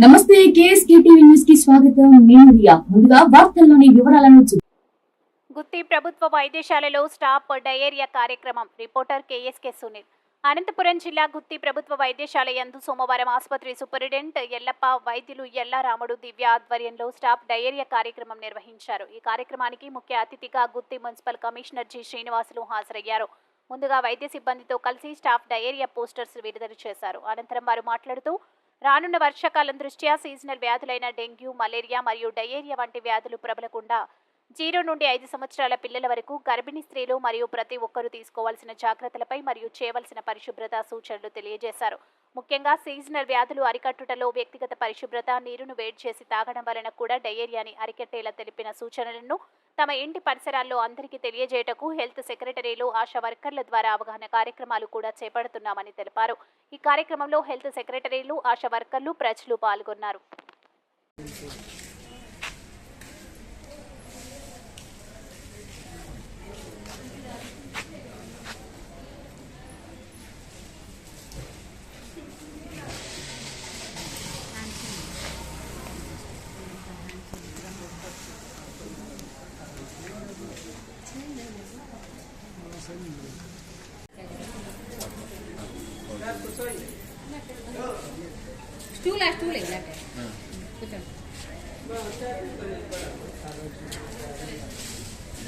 నమస్తే KSK TV న్యూస్కి స్వాగతం. నేను రియా. ముందుగా వార్తల్లోని వివరాలను చూ- గుత్తి ప్రభుత్వ వైద్యశాలలో స్టాప్ డయేరియా కార్యక్రమం. Reporter KSK Sunil. అనంతపురం జిల్లా గుత్తి ప్రభుత్వ వైద్యశాల యందు సోమవారం ఆసుపత్రి సూపరింటెండెంట్ ఎల్లప్ప వైద్యులు ఎల్లారాముడు దివ్య ఆధ్వర్యంలో స్టాఫ్ డయేరియా కార్యక్రమం నిర్వహించారు. ఈ కార్యక్రమానికి ముఖ్య అతిథిగా Gutti municipal commissioner G Srinivasulu హాజరయ్యారు. ముందుగా వైద్య సిబ్బందితో కలిసి స్టాఫ్ డయేరియా పోస్టర్స్ విడుదల చేశారు. అనంతరం వారు మాట్లాడుతూ రానున్న వర్షాకాలం దృష్ట్యా సీజనల్ వ్యాధులైన డెంగ్యూ మలేరియా మరియు డయేరియా వంటి వ్యాధులు ప్రబలకుండా జీరో నుండి ఐదు సంవత్సరాల పిల్లల వరకు గర్భిణీ స్త్రీలు మరియు ప్రతి ఒక్కరూ తీసుకోవాల్సిన జాగ్రత్తలపై మరియు చేయవలసిన పరిశుభ్రత సూచనలు తెలియజేశారు. ముఖ్యంగా సీజనల్ వ్యాధులు అరికట్టుటలో వ్యక్తిగత పరిశుభ్రత నీరును వేడి చేసి తాగడం వలన కూడా డయేరియాని అరికట్టేలా తెలిపిన సూచనలను తమ ఇంటి పరిసరాల్లో అందరికీ తెలియజేయటకు హెల్త్ సెక్రటరీలు ఆశా వర్కర్ల ద్వారా అవగాహన కార్యక్రమాలు కూడా చేపడుతున్నామని తెలిపారు. ఈ కార్యక్రమంలో హెల్త్ సెక్రటరీలు ఆశా వర్కర్లు ప్రజలు పాల్గొన్నారు.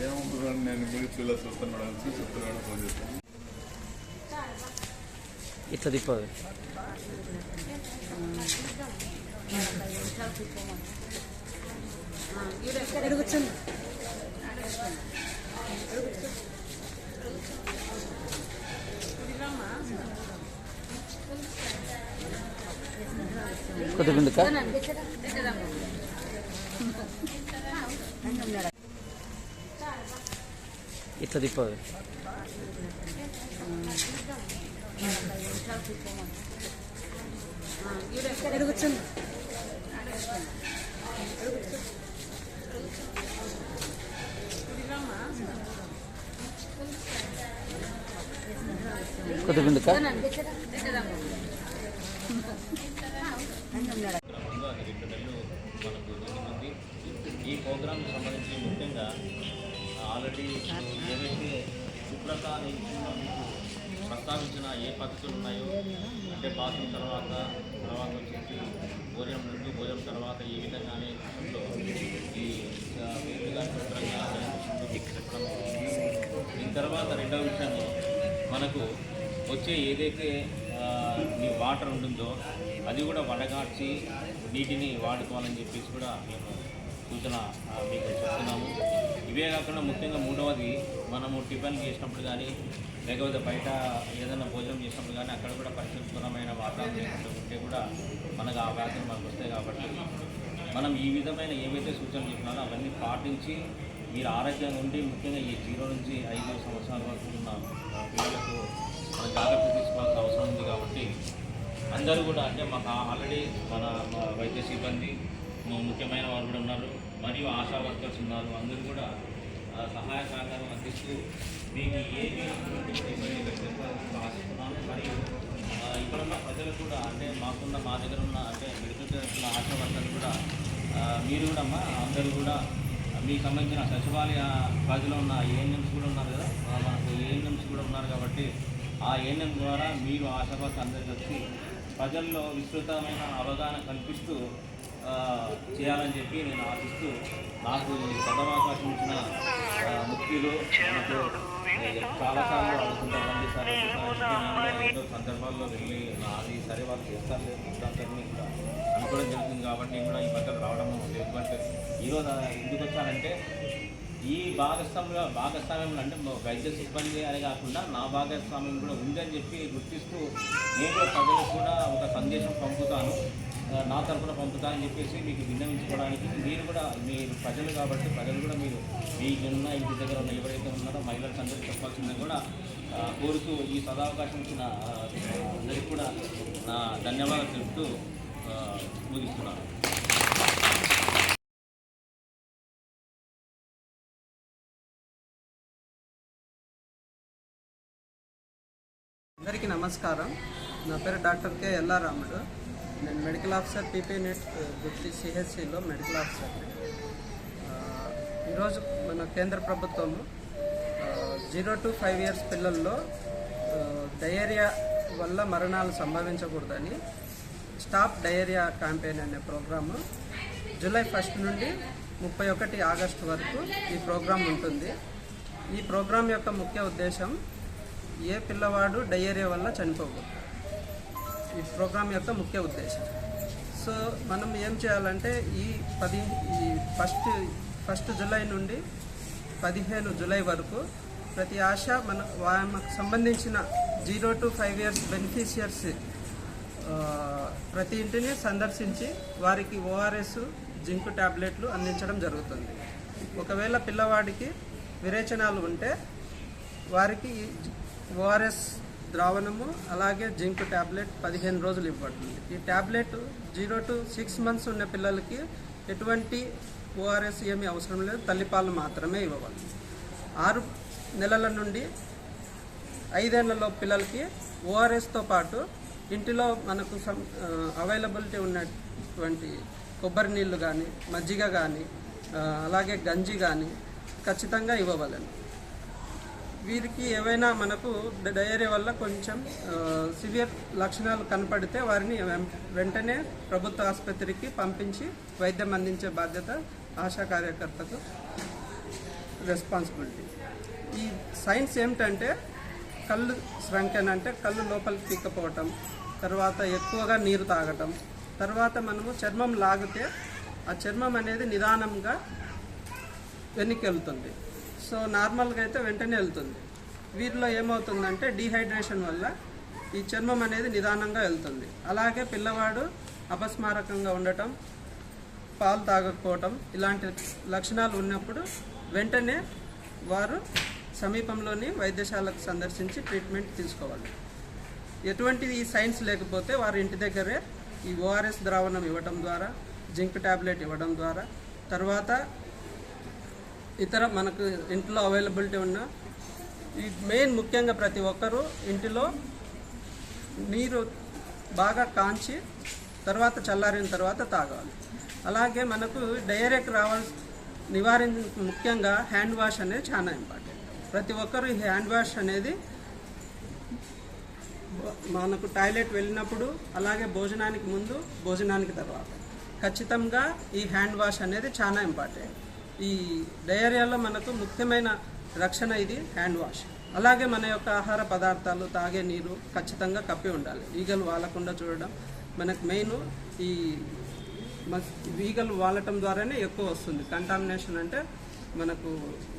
ఏమనుకున్నాను నేను కూడా చూస్తున్నాడు చూసి చూస్తున్నాడు ఫోన్ చేస్తాను. ఇట్లా తిప్పదు. ఇక్కడ కూర్చోండి కొద్ది ముందుకా ఇట్లా తిప్పదు కొద్ది ముందుకా ఈ ప్రోగ్రాంకి సంబంధించి ముఖ్యంగా ఆల్రెడీ ఏవైతే శుభ్రత విషయంలో మీకు ప్రస్తావించిన ఏ పద్ధతులు ఉన్నాయో అంటే బాత్రూమ్ తర్వాత తర్వాత వచ్చేసి భోజనం ముందు భోజనం తర్వాత ఏ విధంగా అనే విషయంలో ఈ ఆ, శుభ్రంగా చెప్పడం దీని తర్వాత రెండవ విషయంలో మనకు వచ్చే ఏదైతే మీ వాటర్ ఉంటుందో అది కూడా వడగార్చి నీటిని వాడుకోవాలని చెప్పేసి కూడా మేము సూచన మీకు చెప్తున్నాము. ఇవే కాకుండా ముఖ్యంగా మూడవది మనము టిఫిన్ చేసినప్పుడు కానీ లేకపోతే బయట ఏదైనా భోజనం చేసినప్పుడు కానీ అక్కడ కూడా పరిశుభ్రమైన వాతావరణం ఉంటే కూడా మనకు ఆ వ్యాధులు మనకు వస్తాయి కాబట్టి మనం ఈ విధమైన ఏవైతే సూచనలు చెప్పినారో అవన్నీ పాటించి మీరు ఆరోగ్యంగా ఉండి ముఖ్యంగా ఈ జీరో నుంచి ఐదు సంవత్సరాల వరకు ఉన్న పిల్లలకు మనం జాగ్రత్త తీసుకోవాల్సిన అవసరం ఉంది కాబట్టి అందరూ కూడా అంటే మాకు ఆల్రెడీ మన వైద్య సిబ్బంది ముఖ్యమైన వారు కూడా ఉన్నారు. మరియు ఆశా వర్కర్స్ ఉన్నారు. అందరూ కూడా సహాయ సహకారం అందిస్తూ మీకు ఏమి ఆశిస్తున్నాను మరియు ఇక్కడున్న ప్రజలు కూడా అంటే మాకున్న మా దగ్గర ఉన్న అంటే మెడికల్ ఉన్న ఆశా వర్కర్లు కూడా మీరు కూడా అమ్మా అందరూ కూడా మీకు సంబంధించిన సచివాలయ పరిధిలో ఉన్న ఏఎన్ఎంస్ కూడా ఉన్నారు కదా. మనకు ఏఎన్ఎంస్ కూడా ఉన్నారు కాబట్టి ఆ ఏఎన్ఎం ద్వారా మీరు ఆశా ఆశాభాస్ అందరికి వచ్చి ప్రజల్లో విస్తృతమైన అవగాహన కల్పిస్తూ చేయాలని చెప్పి నేను ఆశిస్తూ నాకు ఈ ఇచ్చిన ముఖ్యులు మనకు చాలాసార్లు అడుగుతుంటారు సార్. సందర్భాల్లో వెళ్ళి అది సరే వాళ్ళు చేస్తారు లేదు అనుకోవడం జరుగుతుంది కాబట్టి నేను కూడా ఈ పక్కన రావడం లేదు. అంటే ఈరోజు ఎందుకు వచ్చానంటే ఈ భాగస్వామ్య భాగస్వామ్యం అంటే వైద్య సిబ్బంది అని కాకుండా నా భాగస్వామ్యం కూడా ఉందని చెప్పి గుర్తిస్తూ నేను ప్రజలకు కూడా ఒక సందేశం పంపుతాను. నా తరఫున పంపుతానని చెప్పేసి మీకు విన్నవించుకోవడానికి మీరు కూడా మీరు ప్రజలు కాబట్టి ప్రజలు కూడా మీరు మీకున్న ఇంటి దగ్గర ఉన్న ఎవరైతే ఉన్నారో మహిళలకు అందరికీ చెప్పాల్సిందని కూడా కోరుతూ ఈ సదావకాశం ఇచ్చిన అందరికీ కూడా నా ధన్యవాదాలు చెప్తూ ముగిస్తున్నాను. అందరికీ నమస్కారం. నా పేరు doctor K LR Ramudu. Medical officer PP net గుర్తి సిహెచ్సిలో మెడికల్ ఆఫీసర్ ఈరోజు మన కేంద్ర ప్రభుత్వము uh, zero to five years పిల్లల్లో uh, డయేరియా వల్ల మరణాలు సంభవించకూడదని స్టాప్ డయేరియా క్యాంపెయిన్ అనే ప్రోగ్రాము జూలై ఫస్ట్ నుండి ముప్పై ఒకటి ఆగస్టు వరకు ఈ ప్రోగ్రాం ఉంటుంది. ఈ ప్రోగ్రాం యొక్క ముఖ్య ఉద్దేశం ఏ పిల్లవాడు డయేరియా వల్ల చనిపోకూడదు. ఈ ప్రోగ్రాం యొక్క ముఖ్య ఉద్దేశం. సో మనం ఏం చేయాలంటే ఈ పది ఈ ఫస్ట్ ఫస్ట్ జూలై నుండి పదిహేను జూలై వరకు ప్రతి ఆశ మన వాళ్ళకు సంబంధించిన zero to five years beneficiaries ప్రతి ఇంటిని సందర్శించి వారికి ఓఆర్ఎస్ జింక్ ట్యాబ్లెట్లు అందించడం జరుగుతుంది. ఒకవేళ పిల్లవాడికి విరేచనాలు ఉంటే వారికి ఓఆర్ఎస్ ద్రావణము అలాగే జింక్ ట్యాబ్లెట్ పదిహేను రోజులు ఇవ్వబడుతుంది. ఈ tablet zero to six months ఉన్న పిల్లలకి ఎటువంటి ఓఆర్ఎస్ ఏమీ అవసరం లేదు. తల్లిపాలు మాత్రమే ఇవ్వాలి ఆరు నెలల నుండి ఐదేళ్ళలో పిల్లలకి ఓఆర్ఎస్తో పాటు ఇంటిలో మనకు అవైలబిలిటీ ఉన్నటువంటి కొబ్బరి నీళ్ళు కానీ మజ్జిగ కానీ అలాగే గంజి కానీ ఖచ్చితంగా ఇవ్వవలను వీరికి ఏవైనా మనకు డయేరియా వల్ల కొంచెం సివియర్ లక్షణాలు కనపడితే వారిని వెం- వెంటనే ప్రభుత్వ ఆసుపత్రికి పంపించి వైద్యం అందించే బాధ్యత ఆశా కార్యకర్తకు రెస్పాన్సిబిలిటీ. ఈ సైన్స్ ఏమిటంటే కళ్ళు స్రంకెన్ అంటే కళ్ళు లోపలికి పీక్కపోవటం తర్వాత ఎక్కువగా నీరు తాగటం తర్వాత మనము చర్మం లాగితే ఆ చర్మం అనేది నిదానంగా వెనక్కి వెళ్తుంది. సో నార్మల్గా అయితే వెంటనే వెళ్తుంది. వీరిలో ఏమవుతుందంటే డీహైడ్రేషన్ వల్ల ఈ చర్మం అనేది నిదానంగా వెళ్తుంది. అలాగే పిల్లవాడు అపస్మారకంగా ఉండటం పాలు తాగకపోవటం ఇలాంటి లక్షణాలు ఉన్నప్పుడు వెంటనే వారు సమీపంలోని వైద్యశాలకు సందర్శించి ట్రీట్మెంట్ తీసుకోవాలి. ఎటువంటి ఈ సైన్స్ లేకపోతే వారి ఇంటి దగ్గరే ఈ ఓఆర్ఎస్ ద్రావణం ఇవ్వడం ద్వారా జింక్ టాబ్లెట్ ఇవ్వడం ద్వారా తర్వాత ఇతర మనకు ఇంట్లో అవైలబిలిటీ ఉన్న ఈ మెయిన్ ముఖ్యంగా ప్రతి ఒక్కరూ ఇంటిలో నీరు బాగా కాంచి తర్వాత చల్లారిన తర్వాత తాగాలి. అలాగే మనకు డైరెక్ట్ రావాల్సి నివారించ ముఖ్యంగా హ్యాండ్ వాష్ అనేది చాలా ఇంపార్టెంట్. ప్రతి ఒక్కరు ఈ హ్యాండ్ వాష్ అనేది మనకు టాయిలెట్ వెళ్ళినప్పుడు అలాగే భోజనానికి ముందు భోజనానికి తర్వాత. ఖచ్చితంగా ఈ హ్యాండ్ వాష్ అనేది చాలా ఇంపార్టెంట్. ఈ డయేరియాలో మనకు ముఖ్యమైన రక్షణ ఇది హ్యాండ్ వాష్. అలాగే మన యొక్క ఆహార పదార్థాలు తాగే నీరు ఖచ్చితంగా కప్పి ఉండాలి. ఈగలు వాలకుండా చూడడం మనకు మెయిన్ ఈ ఈగలు వాలటం ద్వారానే ఎక్కువ వస్తుంది. కంటామినేషన్ అంటే మనకు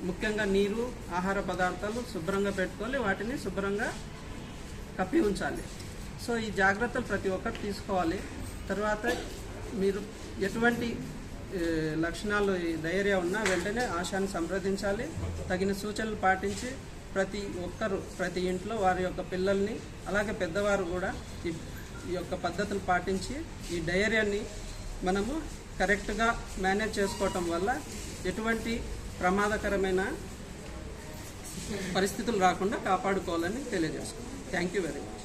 ముఖ్యంగా నీరు ఆహార పదార్థాలు శుభ్రంగా పెట్టుకోవాలి వాటిని శుభ్రంగా కప్పి ఉంచాలి. సో ఈ జాగ్రత్తలు ప్రతి ఒక్కరు తీసుకోవాలి. తర్వాత మీరు ఎటువంటి లక్షణాలు ఈ ఉన్నా వెంటనే ఆశాన్ని సంప్రదించాలి. తగిన సూచనలు పాటించి ప్రతి ఒక్కరు ప్రతి ఇంట్లో వారి యొక్క పిల్లల్ని అలాగే పెద్దవారు కూడా ఈ ఈ యొక్క పద్ధతులు పాటించి ఈ డయేరియాని మనము కరెక్ట్గా మేనేజ్ చేసుకోవటం వల్ల ఎటువంటి ప్రమాదకరమైన పరిస్థితులు రాకుండా కాపాడుకోవాలని తెలియజేసుకున్నాం థ్యాంక్ యూ వెరీ మచ్